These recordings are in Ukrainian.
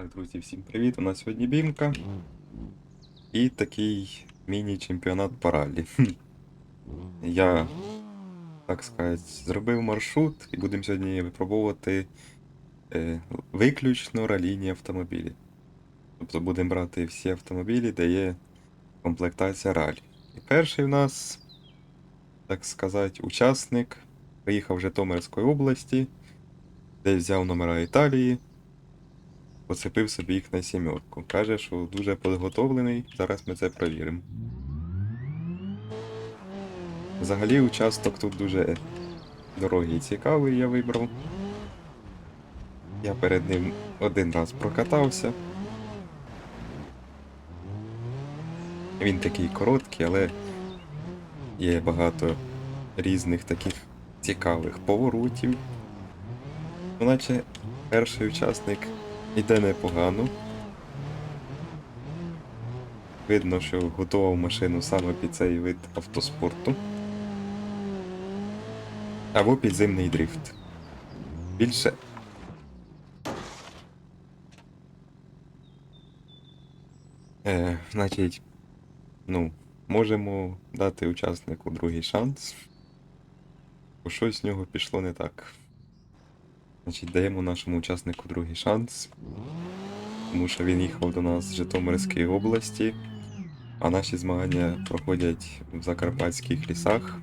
Так, друзі, всім привіт! У нас сьогодні бімка. І такий міні-чемпіонат по ралі. Я, так сказати, зробив маршрут і будемо сьогодні випробовувати е, виключно ралійні автомобілі. Тобто будемо брати всі автомобілі, де є комплектація ралі. І перший у нас, так сказати, учасник приїхав з Житомирської області, де взяв номера Італії поцепив собі їх на сімерку. Каже, що дуже підготовлений. Зараз ми це провіримо. Взагалі участок тут дуже дорогий і цікавий, я вибрав. Я перед ним один раз прокатався. Він такий короткий, але є багато різних таких цікавих поворотів. Ну, наче перший учасник Іде непогано. Видно, що готував машину саме під цей вид автоспорту. Або підземний дрифт. Більше. Е, значить, ну, можемо дати учаснику другий шанс. Бо щось з нього пішло не так. Значить, даємо нашому учаснику другий шанс. Тому що він їхав до нас з Житомирської області, а наші змагання проходять в Закарпатських лісах.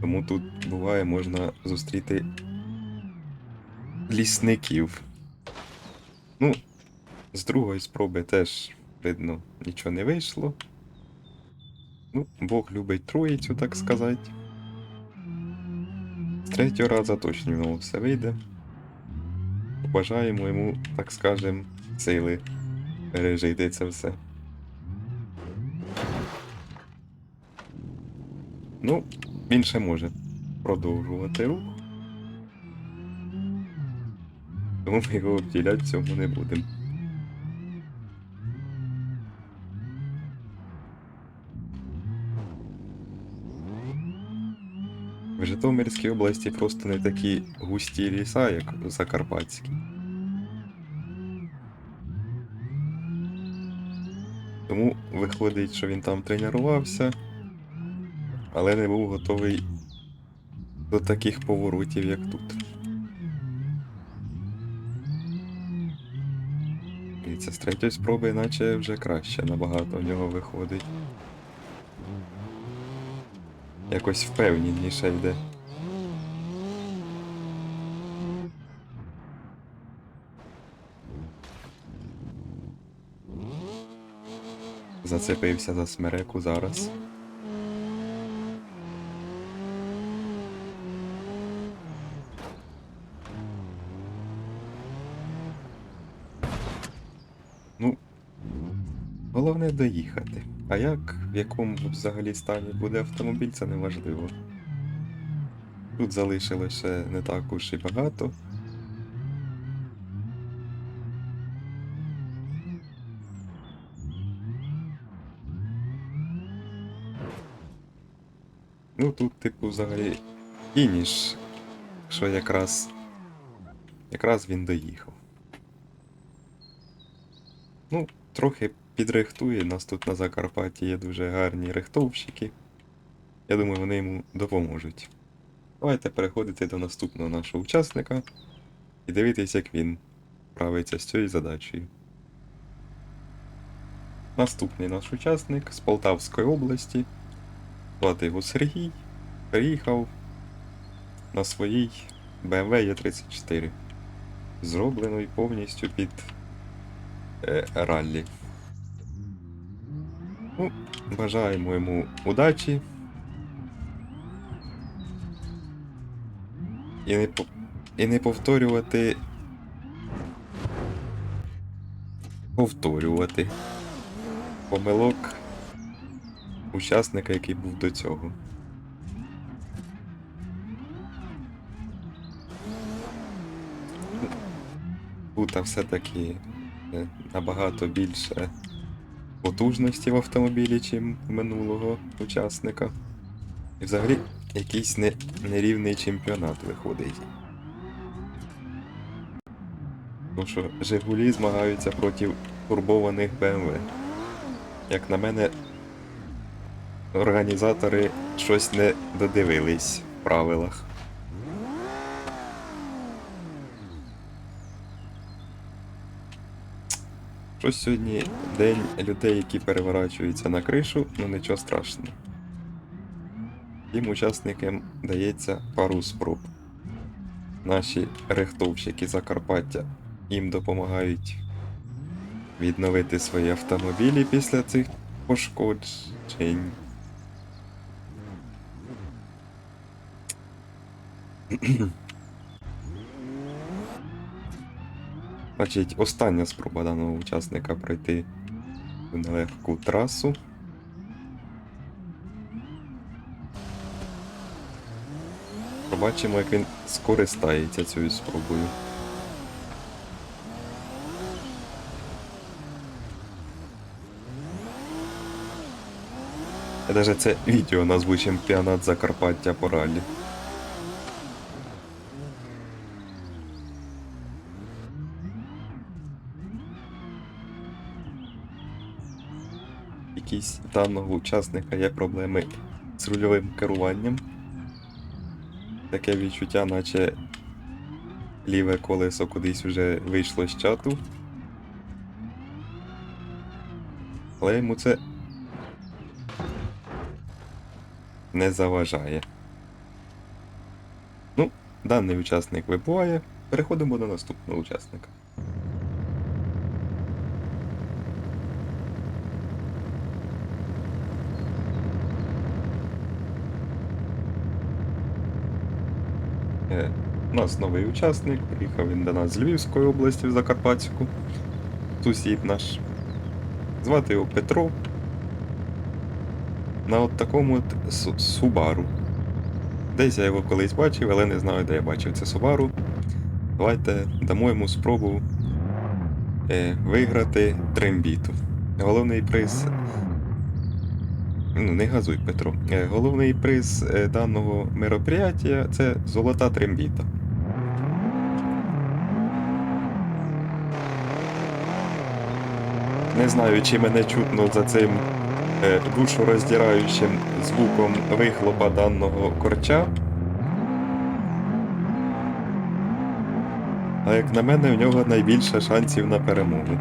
Тому тут буває можна зустріти лісників. Ну, з другої спроби теж, видно, нічого не вийшло. Ну, Бог любить троїцю, так сказати. Третього разу точно в нього все вийде. Побажаємо йому, так скажем, сили пережити це все. Ну, він ще може продовжувати рух. Тому ми його обділяти цьому не будемо. Житомирській області просто не такі густі ліса, як в Закарпатській. Тому виходить, що він там тренувався, але не був готовий до таких поворотів, як тут. І це з третьої спроби, наче вже краще набагато в нього виходить. Якось впевненіше йде. Зацепився за смереку зараз. Ну, головне доїхати. А як, в якому взагалі стані буде автомобіль, це не важливо. Тут залишилося не так уж і багато. Ну тут, типу, взагалі фініш, що якраз. Якраз він доїхав. Ну, трохи підрихтує. Нас тут на Закарпатті є дуже гарні рихтовщики. Я думаю, вони йому допоможуть. Давайте переходити до наступного нашого учасника і дивитись, як він справиться з цією задачею. Наступний наш учасник з Полтавської області. Звати його Сергій. Приїхав на своїй BMW E34. Зроблений повністю під е, раллі. Ну, бажаємо йому удачі. І не, і не повторювати. Повторювати помилок учасника, який був до цього. Тут все-таки е, набагато більше потужності в автомобілі, чим минулого учасника. І взагалі якийсь не, нерівний чемпіонат виходить. Тому що Жигулі змагаються проти турбованих БМВ. Як на мене, організатори щось не додивились в правилах. Щось сьогодні день людей, які переворачуються на кришу, ну нічого страшного. Тим учасникам дається пару спроб. Наші рихтовщики Закарпаття їм допомагають відновити свої автомобілі після цих пошкоджень. Значить, остання спроба даного учасника пройти нелегку трасу. Побачимо, як він скористається цією спробою. Я даже це відео назву чемпіонат Закарпаття по ралі. Якісь даного учасника є проблеми з рульовим керуванням. Таке відчуття, наче ліве колесо кудись вже вийшло з чату. Але йому це не заважає. Ну, даний учасник вибуває. Переходимо до наступного учасника. У нас новий учасник, приїхав він до нас з Львівської області в Закарпатську. Сусід наш. Звати його Петро. На от такому от Субару. Десь я його колись бачив, але не знаю, де я бачив це Субару. Давайте дамо йому спробу е, виграти трембіту. Головний приз. Ну, не газуй, Петро. Е, головний приз е, даного мероприятия це золота трембіта. Не знаю, чи мене чутно за цим е, душороздираючим звуком вихлопа даного корча. А як на мене, у нього найбільше шансів на перемогу.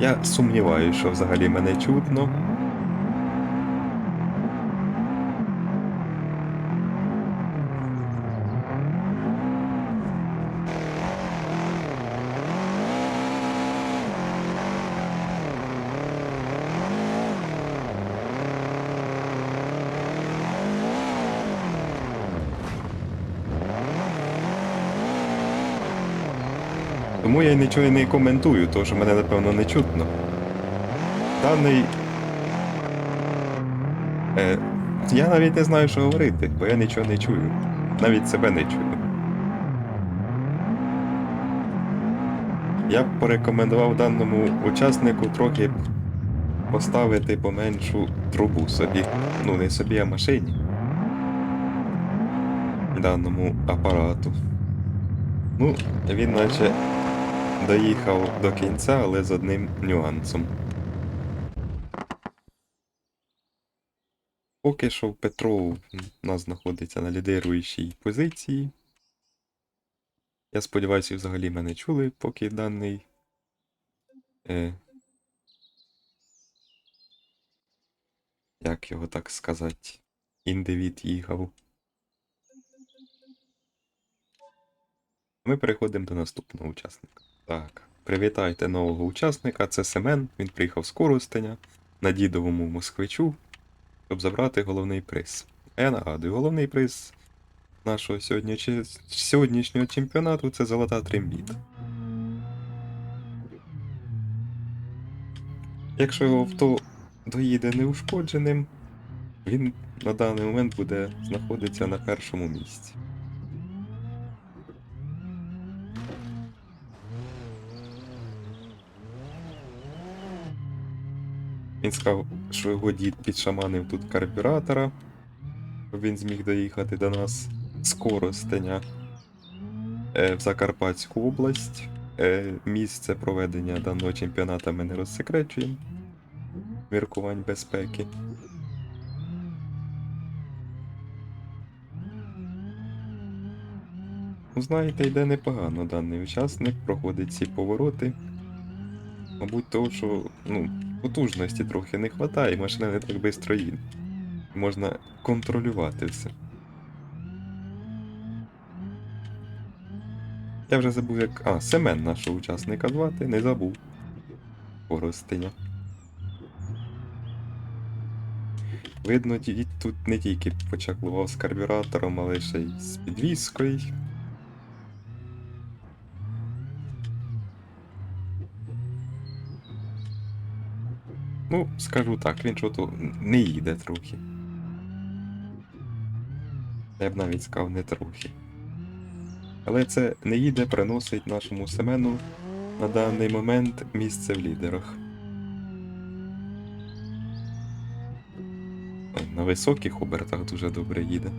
Я сумніваюся, що взагалі мене чутно. Тому я нічого і не коментую, тому що мене напевно не чутно. Даний. Е, я навіть не знаю, що говорити, бо я нічого не чую. Навіть себе не чую. Я б порекомендував даному учаснику трохи поставити поменшу трубу собі. Ну, не собі, а машині. Даному апарату. Ну, він наче доїхав до кінця, але з одним нюансом. Поки що Петро у нас знаходиться на лідируючій позиції. Я сподіваюся, взагалі мене чули, поки даний. Е, як його так сказати? Індивід їхав. Ми переходимо до наступного учасника. Так, привітайте нового учасника. Це Семен. Він приїхав з Коростеня на дідовому москвичу, щоб забрати головний приз. А я нагадую, головний приз нашого сьогодні, сьогоднішнього чемпіонату це золота трембіта. Якщо його авто доїде неушкодженим, він на даний момент буде знаходитися на першому місці. Сказав, що його дід підшаманив тут карбюратора, щоб він зміг доїхати до нас з Коростеня е, в Закарпатську область. Е, місце проведення даного чемпіоната ми не розсекречуємо. Міркувань безпеки. Ну, знаєте, йде непогано даний учасник, проходить ці повороти. Мабуть, того, що ну, потужності трохи не вистачає, і машина не так швидко їде. Можна контролювати все. Я вже забув, як. А, Семен нашого учасника звати, не забув. Коростеня. Видно, тут не тільки почаклував з карбюратором, але ще й з підвіскою. Ну, скажу так, він що-то не їде трохи. Я б навіть сказав не трохи. Але це не їде приносить нашому Семену на даний момент місце в лідерах. На високих обертах дуже добре їде.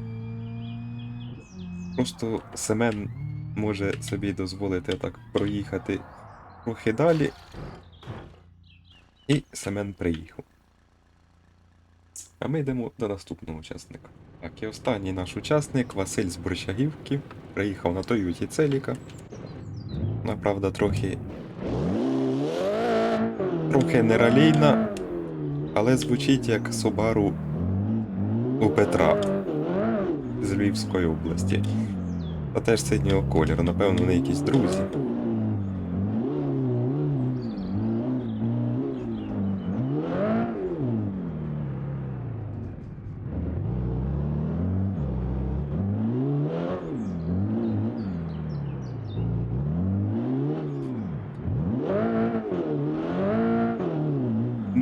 Просто Семен може собі дозволити так проїхати трохи далі. І Семен приїхав. А ми йдемо до наступного учасника. Так, і останній наш учасник Василь з Борщагівки. Приїхав на Тойоті Целіка. Вона, правда, трохи. Трохи нералійна, але звучить як Собару у Петра з Львівської області. Та теж синього кольору, напевно, вони якісь друзі.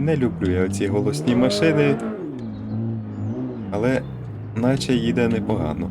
Не люблю я ці голосні машини, але наче їде непогано.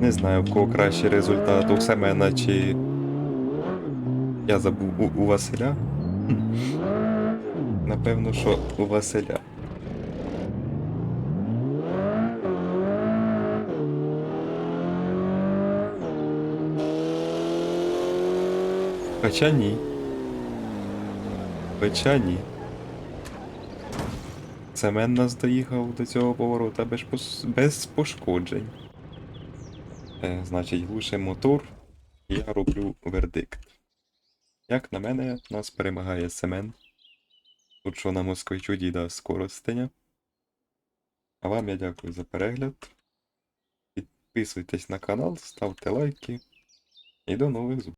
Не знаю, в кого кращий результат, у Семена чи. Я забув у, у Василя. Напевно, що у Василя. Хоча ні. Хоча ні. Семен нас доїхав до цього поворота без, без пошкоджень. Е, значить, глушимо мотор, я роблю вердикт. Як на мене, нас перемагає Семен. Тут що на москвичу діда скоростеня. А вам я дякую за перегляд. Підписуйтесь на канал, ставте лайки. І до нових зустрічей.